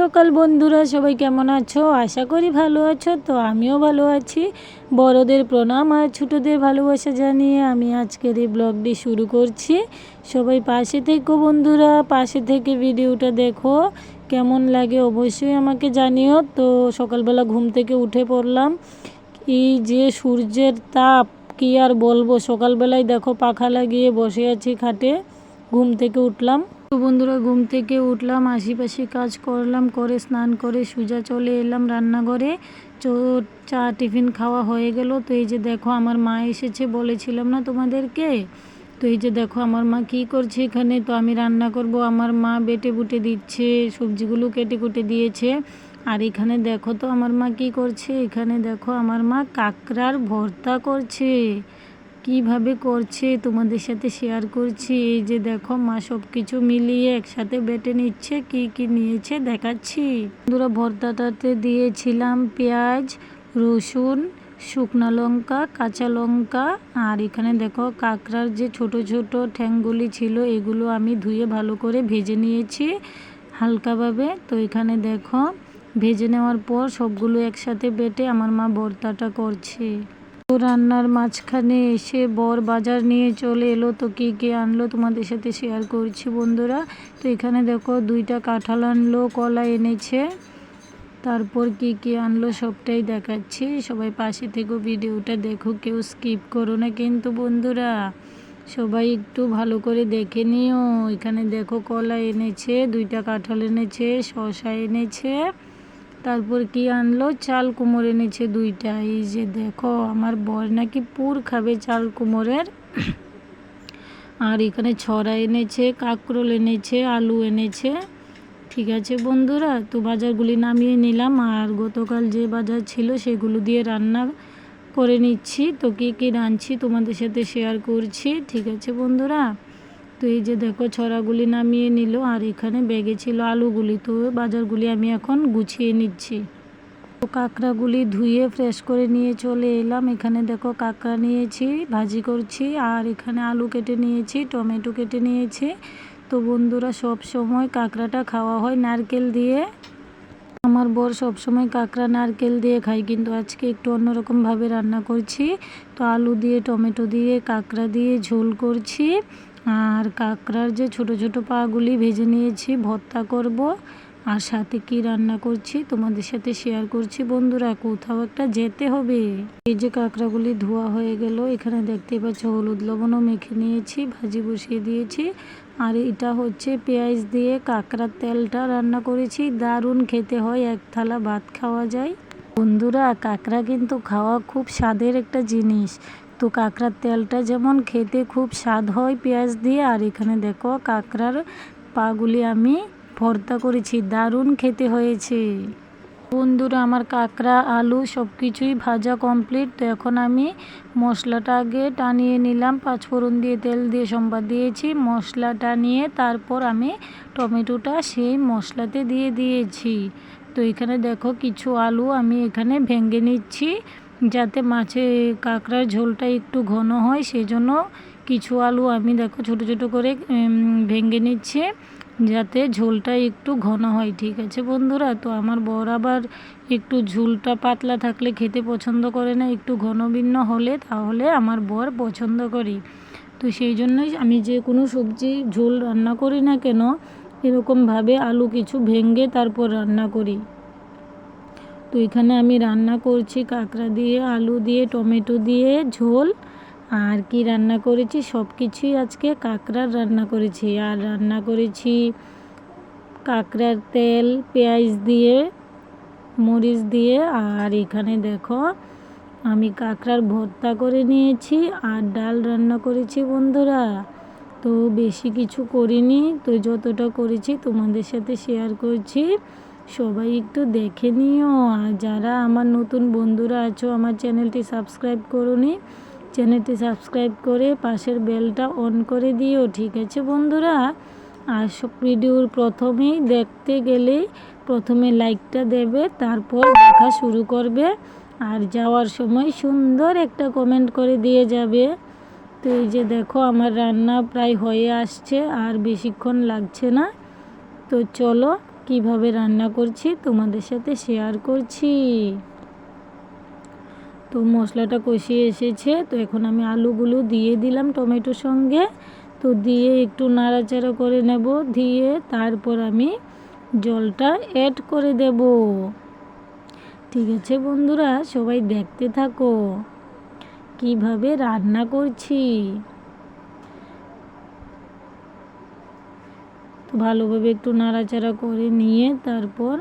সকাল বন্ধুরা, সবাই কেমন আছো? আশা করি ভালো আছো, তো আমিও ভালো আছি। বড়দের প্রণাম আর ছোটোদের ভালোবাসা জানিয়ে আমি আজকের এই ব্লগটি শুরু করছি। সবাই পাশে থেকো বন্ধুরা, পাশে থেকে ভিডিওটা দেখো। কেমন লাগে অবশ্যই আমাকে জানিও। তো সকালবেলা ঘুম থেকে উঠে পড়লাম। এই যে সূর্যের তাপ, কি আর বলব? সকালবেলায় দেখো পাখা লাগিয়ে বসে আছি খাটে। ঘুম থেকে উঠলাম। তো বন্ধুরা, ঘুম থেকে উঠলাম, আশিপাশি কাজ করলাম, করে স্নান করে সোজা চলে এলাম রান্নাঘরে। চা, টিফিন খাওয়া হয়ে গেল। তো এই যে দেখো, আমার মা এসেছে বলেছিলাম না তোমাদেরকে? তো এই যে দেখো, আমার মা কি করছে এখানে? তো আমি রান্না করব। আমার মা বেটে বুটে দিচ্ছে, সবজিগুলো কেটে কুটে দিয়েছে। আর এখানে দেখো তো, আমার মা কি করছে? এখানে দেখো, আমার মা কাঁকড়ার ভর্তা করছে। কীভাবে করছে, তোমাদের সাথে শেয়ার করছি, এই যে দেখো মা সব কিছু মিলিয়ে একসাথে বেটে নিচ্ছে, কি কি নিয়েছে দেখাচ্ছি। বন্ধুরা, ভর্তাটাতে দিয়েছিলাম পেঁয়াজ, রসুন, শুকনো লঙ্কা, কাঁচা লঙ্কা, আর এখানে দেখো কাঁকড়ার যে ছোট ছোট ঠ্যাংগুলি ছিল, এগুলো আমি ধুয়ে ভালো করে ভেজে নিয়েছি হালকাভাবে। তো এখানে দেখো, ভেজে নেওয়ার পর সবগুলো একসাথে বেটে আমার মা ভর্তাটা করছে। রান্নার মাঝখানে এসে বর বাজার নিয়ে চলে এলো তো কী কী আনলো তোমাদের সাথে শেয়ার করছি বন্ধুরা। তো এখানে দেখো দুইটা কাঁঠাল আনলো, কলা এনেছে। তারপর কি কি আনলো সবটাই দেখাচ্ছি। সবাই পাশে থেকে, ভিডিওটা দেখো, কেউ স্কিপ করো না কিন্তু বন্ধুরা। সবাই একটু ভালো করে দেখে নিও। এখানে দেখো কলা এনেছে, দুইটা কাঁঠাল এনেছে শশা এনেছে। তারপর কি আনলো? চাল কুমোর এনেছে দুইটা। এই যে দেখো, আমার বর নাকি পুর খাবে চাল কুমোরের। আর এখানে ছড়া এনেছে, কাঁকরোল এনেছে, আলু এনেছে। ঠিক আছে বন্ধুরা, তো বাজারগুলি নামিয়ে নিলাম। আর গতকাল যে বাজার ছিল সেগুলো দিয়ে রান্না করে নিচ্ছি। তো কী কী রাঁধছি তোমাদের সাথে শেয়ার করছি। ঠিক আছে বন্ধুরা। তো এই যে দেখো ছড়াগুলি নামিয়ে নিল, আর এখানে ব্যাগে ছিল আলুগুলি। তো বাজারগুলি আমি এখন গুছিয়ে নিচ্ছি। তো কাঁকড়াগুলি ধুয়ে ফ্রেশ করে নিয়ে চলে এলাম। এখানে দেখো কাঁকড়া নিয়েছি, ভাজি করছি, আর এখানে আলু কেটে নিয়েছি, টমেটো কেটে নিয়েছি। তো বন্ধুরা, সব সময় কাঁকড়াটা খাওয়া হয় নারকেল দিয়ে। আমার বর সব সময় কাঁকড়া, নারকেল দিয়ে খাই কিন্তু আজকে একটু অন্যরকমভাবে রান্না করছি। তো আলু দিয়ে, টমেটো দিয়ে, কাঁকড়া দিয়ে ঝোল করছি। আর কাঁকড়ার যে ছোট ছোট পাগুলি ভেজে নিয়েছি, ভর্তা করব। আর সাথে কি রান্না করছি তোমাদের সাথে শেয়ার করছি। বন্ধুরা, কোথাও একটা যেতে হবে। এই যে কাঁকড়াগুলি ধোয়া হয়ে গেল, এখানে দেখতে পাচ্ছ হলুদ লবণও মেখে নিয়েছি, ভাজি বসিয়ে দিয়েছি। আর এটা হচ্ছে পেঁয়াজ দিয়ে কাঁকড়ার তেলটা রান্না করেছি। দারুণ খেতে হয়, এক থালা ভাত খাওয়া যায়। বন্ধুরা, কাঁকড়া কিন্তু খাওয়া খুব স্বাদের একটা জিনিস। তো কাঁকড়ার তেলটা যেমন খেতে খুব স্বাদ হয় পেঁয়াজ দিয়ে, আর এখানে দেখো কাঁকড়ার পাগুলি আমি ভর্তা করেছি, দারুণ খেতে হয়েছে। বন্ধুরা, আমার কাঁকড়া, আলু সব কিছুই ভাজা কমপ্লিট তো এখন আমি মশলাটা আগে টানিয়ে নিলাম পাঁচফোড়ন দিয়ে তেল দিয়ে সম্বাদ দিয়েছি। মশলাটা নিয়ে তারপর আমি টমেটোটা সেই মশলাতে দিয়ে দিয়েছি। তো এখানে দেখো কিছু আলু আমি এখানে ভেঙে নিচ্ছি। যাতে মাছে, কাঁকড়ার ঝোলটা একটু ঘন হয়, সেজন্য কিছু আলু আমি দেখো ছোট ছোট করে ভেঙে নিচ্ছি, যাতে ঝোলটা একটু ঘন হয়, ঠিক আছে বন্ধুরা? তো আমার বর আবার একটু ঝোলটা পাতলা থাকলে খেতে পছন্দ করে না, একটু ঘন ভিন্ন হলে, তাহলে আমার বর পছন্দ করে। তো সেই জন্যই আমি যে কোনো সবজি ঝোল রান্না করি না কেন, এরকমভাবে আলু কিছু ভেঙে তারপর রান্না করি। তো এখানে আমি রান্না করছি কাঁকড়া দিয়ে, আলু দিয়ে, টমেটো দিয়ে, ঝোল। আর কি রান্না করেছি? সব কিছুই আজকে কাঁকড়ার রান্না করেছি। আর রান্না করেছি কাঁকড়ার তেল, পেঁয়াজ দিয়ে, মরিচ দিয়ে। আর এখানে দেখো, আমি কাঁকড়ার ভর্তা করে নিয়েছি আর ডাল রান্না করেছি বন্ধুরা। তো বেশি কিছু করিনি। তো যতটা করেছি তোমাদের সাথে শেয়ার করছি। সবাই একটু দেখে নিও। আর যারা আমার নতুন বন্ধুরা আছো, আমার চ্যানেলটি সাবস্ক্রাইব করুনি, চ্যানেলটি সাবস্ক্রাইব করে পাশের বেলটা অন করে দিও, ঠিক আছে বন্ধুরা? আর সব ভিডিওর প্রথমেই দেখতে গেলে প্রথমে লাইকটা দেবে, তারপর দেখা শুরু করবে, আর যাওয়ার সময় সুন্দর একটা কমেন্ট করে দিয়ে যাবে। তো এই যে দেখো, আমার রান্না প্রায় হয়ে আসছে, আর বেশিক্ষণ লাগছে না। তো চলো কীভাবে রান্না করছি তোমাদের সাথে শেয়ার করছি। তো মশলাটা কষিয়ে এসেছে, তো এখন আমি আলুগুলো দিয়ে দিলাম টমেটোর সঙ্গে। তো দিয়ে একটু নাড়াচাড়া করে নেব, দিয়ে তারপর আমি জলটা অ্যাড করে দেব। ঠিক আছে বন্ধুরা, সবাই দেখতে থাকো। কীভাবে রান্না করছি? তো ভালোভাবে একটু নাড়াচাড়া করে নিয়ে তারপর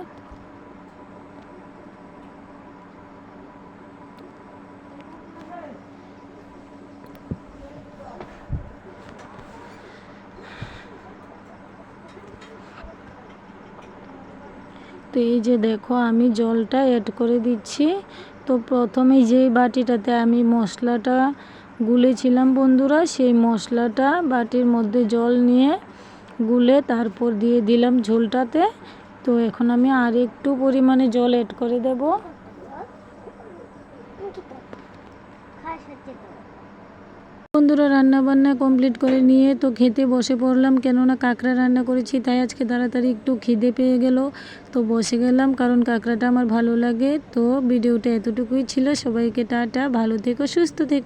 তো এই যে দেখো, আমি জলটা অ্যাড করে দিচ্ছি। তো প্রথমে যেই বাটিটাতে আমি মশলাটা গুলেছিলাম বন্ধুরা, সেই মশলাটা বাটির মধ্যে জল নিয়ে গুলে তারপর দিয়ে দিলাম ঝোলটাতে। তো এখন আমি আর একটু পরিমাণে জল অ্যাড করে দেব। বন্ধুরা রান্না বান্না কমপ্লিট করে নিয়ে তো খেতে বসে পড়লাম, কেননা কাঁকড়া রান্না করেছি, তাই আজকে তাড়াতাড়ি একটু খিদে পেয়ে গেল। তো বসে গেলাম, কারণ কাঁকড়াটা আমার ভালো লাগে। তো ভিডিওটা এতটুকুই ছিল, সবাইকে টাটা, ভালো থেকো, সুস্থ থেকো।